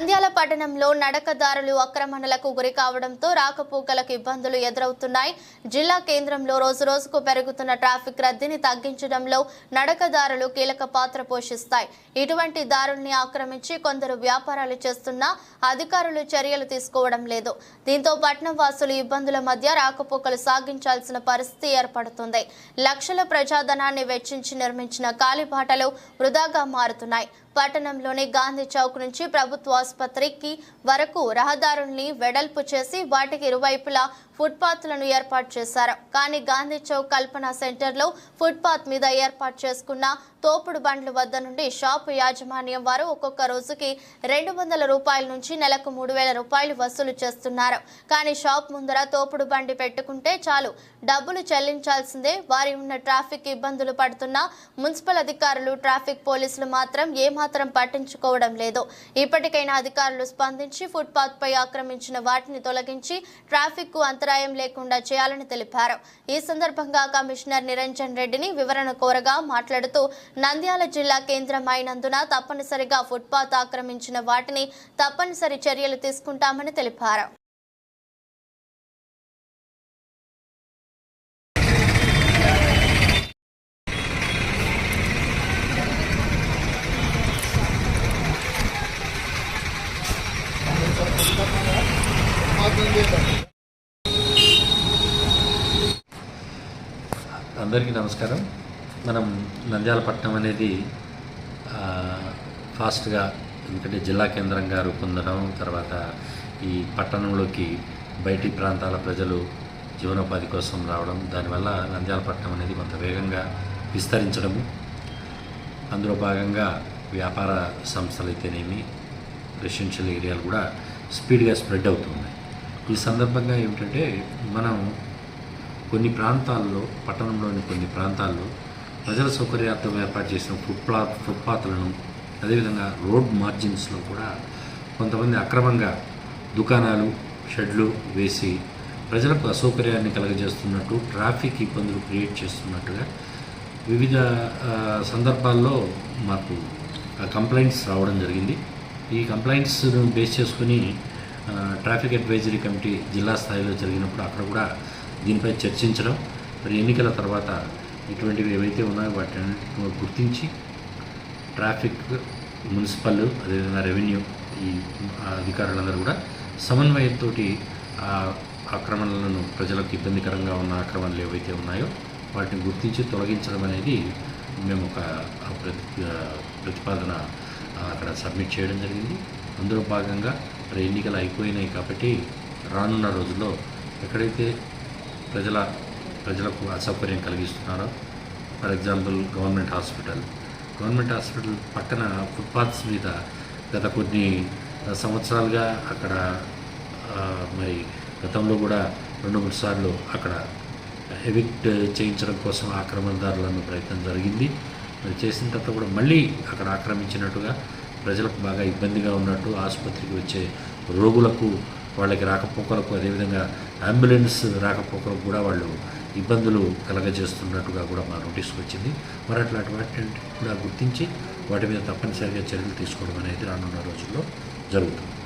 నంద్యాల పట్టణంలో నడకదారులు ఆక్రమణలకు గురి కావడంతో రాకపోకలకు ఇబ్బందులు ఎదురవుతున్నాయి. జిల్లా కేంద్రంలో రోజు రోజుకు పెరుగుతున్న ట్రాఫిక్ రద్దీని తగ్గించడంలో నడకదారులు కీలక పాత్ర పోషిస్తాయి. ఇటువంటి దారుల్ని ఆక్రమించి కొందరు వ్యాపారాలు చేస్తున్నా అధికారులు చర్యలు తీసుకోవడం లేదు. దీంతో పట్టణం వాసులు ఇబ్బందుల మధ్య రాకపోకలు సాగించాల్సిన పరిస్థితి ఏర్పడుతుంది. లక్షల ప్రజాధనాన్ని వెచ్చించి నిర్మించిన కాలిబాటలు వృధాగా మారుతున్నాయి. పట్టణంలోని గాంధీ చౌక్ నుంచి ప్రభుత్వ ఆసుపత్రికి వరకు రహదారుల్ని వెడల్పు చేసి వాటికి ఇరువైపులా ఫుట్పాత్లను ఏర్పాటు చేశారు. కానీ గాంధీ చౌక్ కల్పన సెంటర్లో ఫుట్పాత్ మీద ఏర్పాటు చేసుకున్న తోపుడు బండ్ల వద్ద నుండి షాపు యాజమాన్యం వారు ఒక్కొక్క రోజుకి రెండు వందల రూపాయల నుంచి నెలకు మూడు వేల రూపాయలు వసూలు చేస్తున్నారు. కానీ షాప్ ముందర తోపుడు బండి పెట్టుకుంటే చాలు డబ్బులు చెల్లించాల్సిందే. వారి ఉన్న ట్రాఫిక్ ఇబ్బందులు పడుతున్న మున్సిపల్ అధికారులు ట్రాఫిక్ పోలీసులు మాత్రం ఏమాత్రం పట్టించుకోవడం లేదు. ఇప్పటికైనా అధికారులు స్పందించి ఫుట్పాత్ పై ఆక్రమించిన వాటిని తొలగించి ట్రాఫిక్ అంతరం అంతరాయం లేకుండా చేయాలని తెలిపారు. ఈ సందర్భంగా కమిషనర్ నిరంజన్ రెడ్డిని వివరణ కోరగా మాట్లాడుతూ నంద్యాల జిల్లా కేంద్రం అయినందున తప్పనిసరిగా ఫుట్పాత్ ఆక్రమించిన వాటిని తప్పనిసరి చర్యలు తీసుకుంటామని తెలిపారు. అందరికీ నమస్కారం. మనం నంద్యాలపట్నం అనేది ఫాస్ట్గా ఎందుకంటే జిల్లా కేంద్రంగా రూపొందడం తర్వాత ఈ పట్టణంలోకి బయటి ప్రాంతాల ప్రజలు జీవనోపాధి కోసం రావడం దానివల్ల నంద్యాలపట్నం అనేది కొంత వేగంగా విస్తరించడము. అందులో భాగంగా వ్యాపార సంస్థలు అయితేనేమి రెసిడెన్షియల్ ఏరియాలు కూడా స్పీడ్గా స్ప్రెడ్ అవుతున్నాయి ఈ సందర్భంగా ఏమిటంటే మనం కొన్ని ప్రాంతాల్లో పట్టణంలోని కొన్ని ప్రాంతాల్లో ప్రజల సౌకర్యార్థం ఏర్పాటు చేసిన ఫుట్పా ఫుట్పాత్లను అదేవిధంగా రోడ్ మార్జిన్స్లో కూడా కొంతమంది అక్రమంగా దుకాణాలు షెడ్లు వేసి ప్రజలకు అసౌకర్యాన్ని కలగజేస్తున్నట్టు ట్రాఫిక్ ఇబ్బందులు క్రియేట్ చేస్తున్నట్టుగా వివిధ సందర్భాల్లో మాకు కంప్లైంట్స్ రావడం జరిగింది. ఈ కంప్లైంట్స్ను బేస్ చేసుకుని ట్రాఫిక్ అడ్వైజరీ కమిటీ జిల్లా స్థాయిలో జరిగినప్పుడు అక్కడ కూడా దీనిపై చర్చించడం మరి ఎన్నికల తర్వాత ఇటువంటివి ఏవైతే ఉన్నాయో వాటిని గుర్తించి ట్రాఫిక్ మున్సిపల్ అదేవిధంగా రెవెన్యూ ఈ అధికారులందరూ కూడా సమన్వయంతో ఆ ఆక్రమణలను ప్రజలకు ఇబ్బందికరంగా ఉన్న ఆక్రమణలు ఏవైతే ఉన్నాయో వాటిని గుర్తించి తొలగించడం అనేది మేము ఒక ప్రతి ప్రతిపాదన అక్కడ సబ్మిట్ చేయడం జరిగింది. అందులో భాగంగా మరి ఎన్నికలు అయిపోయినాయి కాబట్టి రానున్న రోజుల్లో ఎక్కడైతే ప్రజల ప్రజలకు అసౌకర్యం కలిగిస్తున్నారో? For example government hospital. Government hospital పక్కన ఫుట్పాత్స్ మీద గత కొన్ని సంవత్సరాలుగా అక్కడ మరి గతంలో కూడా రెండు మూడు సార్లు అక్కడ ఎవిక్ట్ చేయించడం కోసం ఆక్రమణదారులను ప్రయత్నం జరిగింది. మరి చేసిన తర్వాత కూడా మళ్ళీ అక్కడ ఆక్రమించినట్టుగా ప్రజలకు బాగా ఇబ్బందిగా ఉన్నట్టు ఆసుపత్రికి వచ్చే రోగులకు వాళ్ళకి రాకపోకలకు అదేవిధంగా అంబులెన్స్ రాకపోకలకు కూడా వాళ్ళు ఇబ్బందులు కలగజేస్తున్నట్టుగా కూడా మా నోటీస్కి వచ్చింది. మరి అట్లాంటి వాటిని కూడా గుర్తించి వాటి మీద తప్పనిసరిగా చర్యలు తీసుకోవడం అనేది రానున్న రోజుల్లో జరుగుతుంది.